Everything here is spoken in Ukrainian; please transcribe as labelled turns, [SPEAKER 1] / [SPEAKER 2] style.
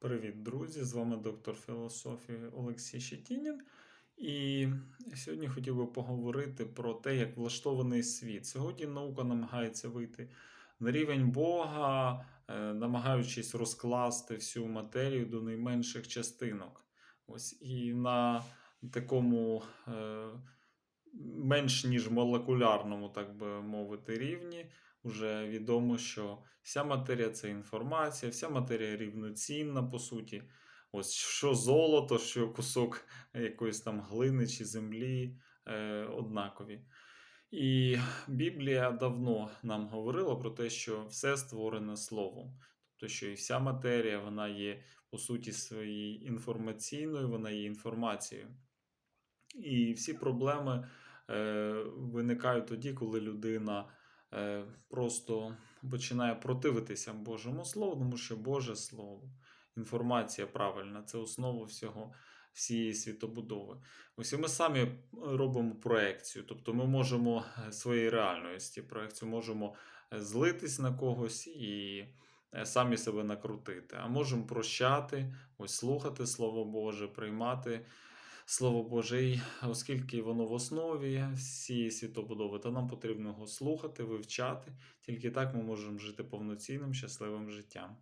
[SPEAKER 1] Привіт, друзі! З вами доктор філософії Олексій Щетінін. І сьогодні хотів би поговорити про те, як влаштований світ. Сьогодні наука намагається вийти на рівень Бога, е, намагаючись розкласти всю матерію до найменших частинок. Ось і на такому е, менш ніж молекулярному, так би мовити, рівні. Уже відомо, що вся матерія це інформація, вся матерія рівноцінна, по суті. Ось що золото, що кусок якоїсь там глини чи землі е, однакові. І Біблія давно нам говорила про те, що все створене словом. Тобто, що і вся матерія вона є по суті своїй інформаційною, вона є інформацією. І всі проблеми е, виникають тоді, коли людина просто починає противитися Божому Слову, тому що Боже Слово, інформація правильна це основа всього. Всієї світобудови. Ось ми самі робимо проекцію, тобто ми можемо е, своєї реальності проекцію можемо е, злитись на когось і е, самі себе накрутити, а можемо прощати, ось слухати Слово Боже, приймати Слово Боже, і оскільки воно в основі всієї світобудови, то нам потрібно його слухати, вивчати. Тільки так ми можемо жити повноцінним, щасливим життям.